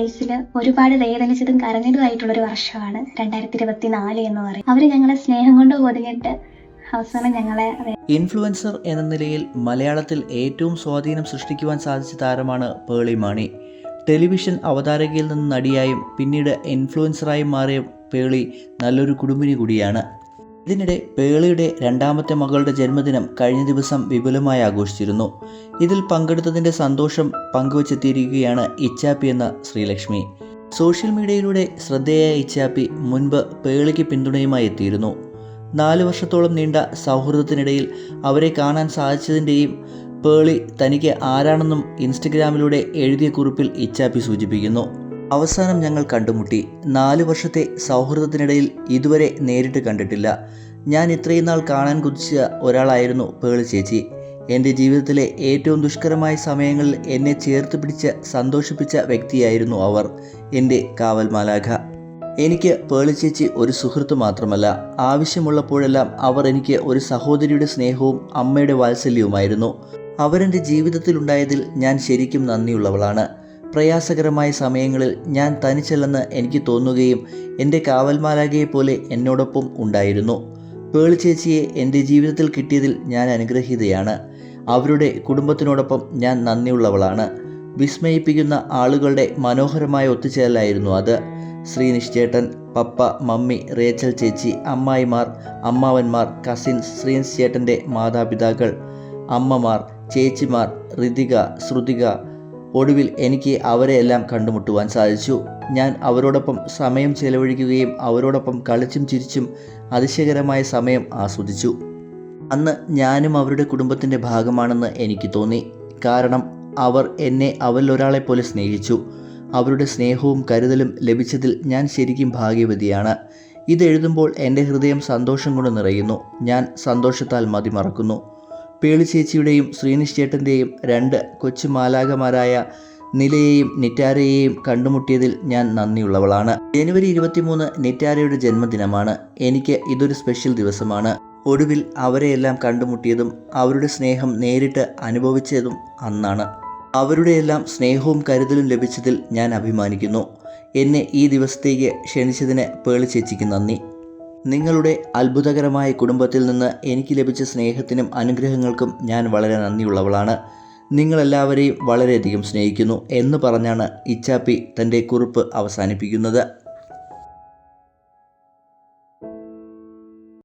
ലൈഫിൽ ഒരുപാട് വേദനിച്ചതും കരഞ്ഞതുമായിട്ടുള്ള ഒരു വർഷമാണ് രണ്ടായിരത്തി ഇരുപത്തി നാല് എന്ന് പറയും. അവർ ഞങ്ങളെ സ്നേഹം കൊണ്ട് ഒതുങ്ങിയിട്ട് അവസാനം ഞങ്ങളെ ഇൻഫ്ലുവൻസർ എന്ന നിലയിൽ മലയാളത്തിൽ ഏറ്റവും സ്വാധീനം സൃഷ്ടിക്കുവാൻ സാധിച്ച താരമാണ് പേളി മാണി. ടെലിവിഷൻ അവതാരകയിൽ നിന്ന് നടിയായും പിന്നീട് ഇൻഫ്ലുവൻസറായും മാറിയ പേളി നല്ലൊരു കുടുംബിനി കൂടിയാണ്. ഇതിനിടെ പേളിയുടെ രണ്ടാമത്തെ മകളുടെ ജന്മദിനം കഴിഞ്ഞ ദിവസം വിപുലമായി ആഘോഷിച്ചിരുന്നു. ഇതിൽ പങ്കെടുത്തതിന്റെ സന്തോഷം പങ്കുവച്ചെത്തിയിരിക്കുകയാണ് ഇച്ചാപ്പി എന്ന ശ്രീലക്ഷ്മി. സോഷ്യൽ മീഡിയയിലൂടെ ശ്രദ്ധേയായ ഇച്ചാപ്പി മുൻപ് പേളിക്ക് പിന്തുണയുമായി എത്തിയിരുന്നു. നാല് വർഷത്തോളം നീണ്ട സൗഹൃദത്തിനിടയിൽ അവരെ കാണാൻ സാധിച്ചതിന്റെയും പേളി തനിക്ക് ആരാണെന്നും ഇൻസ്റ്റഗ്രാമിലൂടെ എഴുതിയ കുറിപ്പിൽ ഇച്ചാപ്പി സൂചിപ്പിക്കുന്നു. അവസാനം ഞങ്ങൾ കണ്ടുമുട്ടി. നാല് വർഷത്തെ സൗഹൃദത്തിനിടയിൽ ഇതുവരെ നേരിട്ട് കണ്ടിട്ടില്ല. ഞാൻ ഇത്രയും നാൾ കാണാൻ കുതിച്ച ഒരാളായിരുന്നു പേൾ ചേച്ചി. എന്റെ ജീവിതത്തിലെ ഏറ്റവും ദുഷ്കരമായ സമയങ്ങളിൽ എന്നെ ചേർത്ത് പിടിച്ച് സന്തോഷിപ്പിച്ച വ്യക്തിയായിരുന്നു അവർ എന്റെ കാവൽ മാലാഖ. എനിക്ക് പേളി ചേച്ചി ഒരു സുഹൃത്ത് മാത്രമല്ല. ആവശ്യമുള്ളപ്പോഴെല്ലാം അവർ എനിക്ക് ഒരു സഹോദരിയുടെ സ്നേഹവും അമ്മയുടെ വാത്സല്യവുമായിരുന്നു. അവരെന്റെ ജീവിതത്തിലുണ്ടായതിൽ ഞാൻ ശരിക്കും നന്ദിയുള്ളവളാണ്. പ്രയാസകരമായ സമയങ്ങളിൽ ഞാൻ തനിച്ചല്ലെന്ന് എനിക്ക് തോന്നുകയും എന്റെ കാവൽമാലാകയെ പോലെ എന്നോടൊപ്പം ഉണ്ടായിരുന്നു. പേളി ചേച്ചിയെ എന്റെ ജീവിതത്തിൽ കിട്ടിയതിൽ ഞാൻ അനുഗ്രഹീതയാണ്. അവരുടെ കുടുംബത്തിനോടൊപ്പം ഞാൻ നന്ദിയുള്ളവളാണ്. വിസ്മയിപ്പിക്കുന്ന ആളുകളുടെ മനോഹരമായ ഒത്തുചേരലായിരുന്നു അത്. ശ്രീനിഷ് ചേട്ടൻ പപ്പ മമ്മി റേച്ചൽ ചേച്ചി അമ്മായിമാർ അമ്മാവന്മാർ കസിൻസ് ശ്രീനിഷ് ചേട്ടന്റെ മാതാപിതാക്കൾ അമ്മമാർ ചേച്ചിമാർ ഋതിക ശ്രുതിക ഒടുവിൽ എനിക്ക് അവരെയെല്ലാം കണ്ടുമുട്ടുവാൻ സാധിച്ചു. ഞാൻ അവരോടൊപ്പം സമയം ചെലവഴിക്കുകയും അവരോടൊപ്പം കളിച്ചും ചിരിച്ചും അതിശയകരമായ സമയം ആസ്വദിച്ചു. അന്ന് ഞാനും അവരുടെ കുടുംബത്തിന്റെ ഭാഗമാണെന്ന് എനിക്ക് തോന്നി. കാരണം അവർ എന്നെ അവരിലൊരാളെ പോലെ സ്നേഹിച്ചു. അവരുടെ സ്നേഹവും കരുതലും ലഭിച്ചതിൽ ഞാൻ ശരിക്കും ഭാഗ്യവതിയാണ്. ഇതെഴുതുമ്പോൾ എന്റെ ഹൃദയം സന്തോഷം കൊണ്ട് നിറയുന്നു. ഞാൻ സന്തോഷത്താൽ മതിമറക്കുന്നു. പേളി ചേച്ചിയുടെയും ശ്രീനിഷ് ചേട്ടന്റെയും രണ്ട് കൊച്ചു മാലാകമാരായ നിലയെയും നിറ്റാരയെയും കണ്ടുമുട്ടിയതിൽ ഞാൻ നന്ദിയുള്ളവളാണ്. ജനുവരി ഇരുപത്തിമൂന്ന് നിറ്റാരയുടെ ജന്മദിനമാണ്. എനിക്ക് ഇതൊരു സ്പെഷ്യൽ ദിവസമാണ്. ഒടുവിൽ അവരെയെല്ലാം കണ്ടുമുട്ടിയതും അവരുടെ സ്നേഹം നേരിട്ട് അനുഭവിച്ചതും അന്നാണ്. അവരുടെയെല്ലാം സ്നേഹവും കരുതലും ലഭിച്ചതിൽ ഞാൻ അഭിമാനിക്കുന്നു. എന്നെ ഈ ദിവസത്തേക്ക് ക്ഷണിച്ചതിന് പേളി ചേച്ചിക്ക് നന്ദി. നിങ്ങളുടെ അത്ഭുതകരമായ കുടുംബത്തിൽ നിന്ന് എനിക്ക് ലഭിച്ച സ്നേഹത്തിനും അനുഗ്രഹങ്ങൾക്കും ഞാൻ വളരെ നന്ദിയുള്ളവളാണ്. നിങ്ങളെല്ലാവരെയും വളരെയധികം സ്നേഹിക്കുന്നു എന്ന് പറഞ്ഞാണ് ഇച്ചാപ്പി തന്റെ കുറിപ്പ് അവസാനിപ്പിക്കുന്നത്.